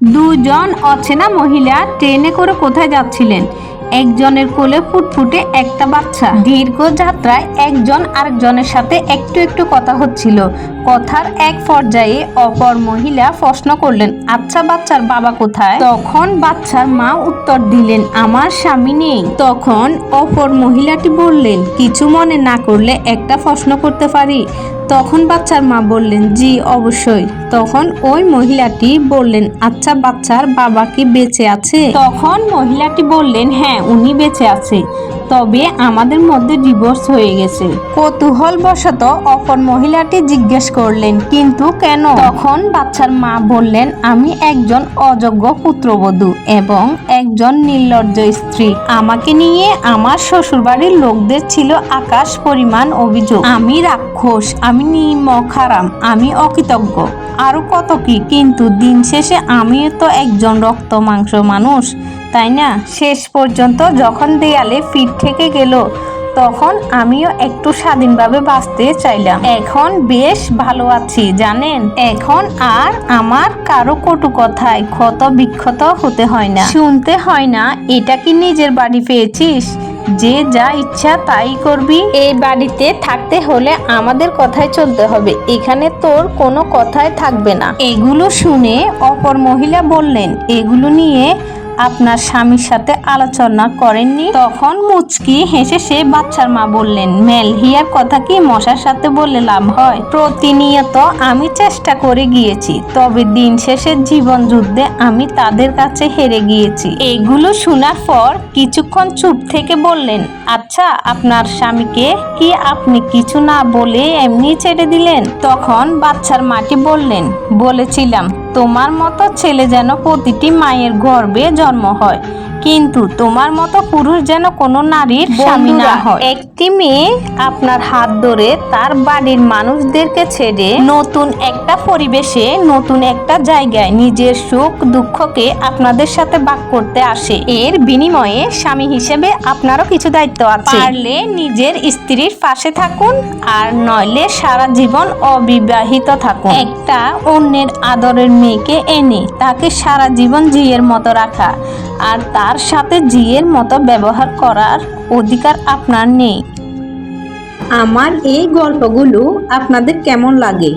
দুজন অচেনা মহিলা ট্রেনে করে কোথায় যাচ্ছিলেন? একজনের কোলে ফুটফুটে একটা বাচ্চা। দীর্ঘ যাত্রায় একজন আরেকজনের সাথে একটু একটু কথা হচ্ছিল। কথার এক পর্যায়ে অপর মহিলা প্রশ্ন করলেন আচ্ছা বাচ্চার বাবা কোথায়? তখন বাচ্চার মা উত্তর দিলেন, আমার স্বামী নেই। তখন অপর মহিলাটি বললেন, কিছু মনে না করলে একটা প্রশ্ন করতে পারি। তখন বাচ্চার মা বললেন, জি, অবশ্যই। তখন ওই মহিলাটি বললেন আচ্ছা বাচ্চার বাবা কি বেঁচে আছে? তখন মহিলাটি বললেন হ্যাঁ উনি বেঁচে আছে। তবে আমাদের মধ্যে ডিভোর্স হয়ে গেছে। কৌতূহল বশত অপর মহিলাটি জিজ্ঞেস করলেন, কিন্তু কেন? তখন বাচ্চার মা বললেন, আমি একজন অযোগ্য পুত্রবধূ এবং একজন নির্লজ্জ স্ত্রী। আমাকে নিয়ে আমার শ্বশুরবাড়ির লোকদের ছিল আকাশ পরিমাণ অভিযোগ। আমি রাক্ষস, আমি নিমক হারাম আমি অকৃতজ্ঞ। আরও কত কি? কিন্তু দিন শেষে আমিও তো একজন রক্ত মাংস মানুষ। তাই না? শেষ পর্যন্ত যখন দেয়ালে ফিট থেকে গেল, তখন আমিও একটু স্বাধীনভাবে বাঁচতে চাইলাম। এখন বেশ ভালো আছি, জানেন? এখন আর আমার কারও কটু কথায় ক্ষত বিক্ষত হতে হয় না। শুনতে হয় না, এটা কি নিজের বাড়ি পেয়েছিস? যে যা ইচ্ছা তাই করবি। এই বাড়িতে থাকতে হলে আমাদের কথায় চলতে হবে, এখানে তোর কোনো কথাই থাকবে না। এগুলো শুনে অপর মহিলা বললেন, এগুলো নিয়ে আপনার স্বামীর সাথে আলোচনা করেননি? তখন মুচকি হেসে সে বাচ্চার মা বললেন মেলহিয়ার কথা কি মশার সাথে বললে লাভ হয়? প্রতিনিয়ত আমি চেষ্টা করে গিয়েছি, তবে দিন শেষে জীবন যুদ্ধে আমি তাদের কাছে হেরে গিয়েছি। এগুলো শোনার পর কিছুক্ষণ চুপ থেকে বললেন আচ্ছা আপনার স্বামীকে কি আপনি কিছু না বলে এমনি ছেড়ে দিলেন? তখন বাচ্চার মাটি বললেন, বলেছিলাম তোমার মতো ছেলে যেন প্রতিটি মায়ের গর্ভে জন্ম হয়। কিন্তু তোমার মতো পুরুষ যেন কোনো নারীর স্বামী না হয়। একটি মেয়ে আপনার হাত ধরে তার বাড়ির মানুষদেরকে ছেড়ে নতুন একটা পরিবেশে নতুন একটা জায়গায় নিজের সুখ দুঃখকে আপনাদের সাথে ভাগ করতে আসে। এর বিনিময়ে স্বামী হিসেবে আপনারও কিছু দায়িত্ব আছে। পারলে নিজের স্ত্রীর পাশে থাকুন আর নইলে সারা জীবন অবিবাহিত থাকুন। একটা অন্যের আদরের মেয়েকে এনে তাকে সারা জীবন জিয়ের মতো রাখা আর তার সাথে জিয়ের মতো ব্যবহার করার অধিকার আপনার নেই। আমার এই গল্পগুলো আপনাদের কেমন লাগে?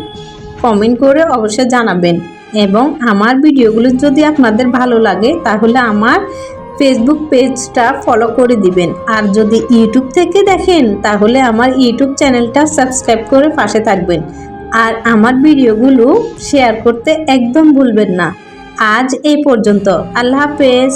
কমেন্ট করে অবশ্যই জানাবেন এবং আমার ভিডিওগুলো যদি আপনাদের ভালো লাগে তাহলে আমার ফেসবুক পেজটা ফলো করে দিবেন। আর যদি ইউটিউব থেকে দেখেন তাহলে আমার ইউটিউব চ্যানেলটা সাবস্ক্রাইব করে পাশে থাকবেন। আর আমার ভিডিওগুলো শেয়ার করতে একদম ভুলবেন না। আজ এই পর্যন্ত। আল্লাহ হাফেজ।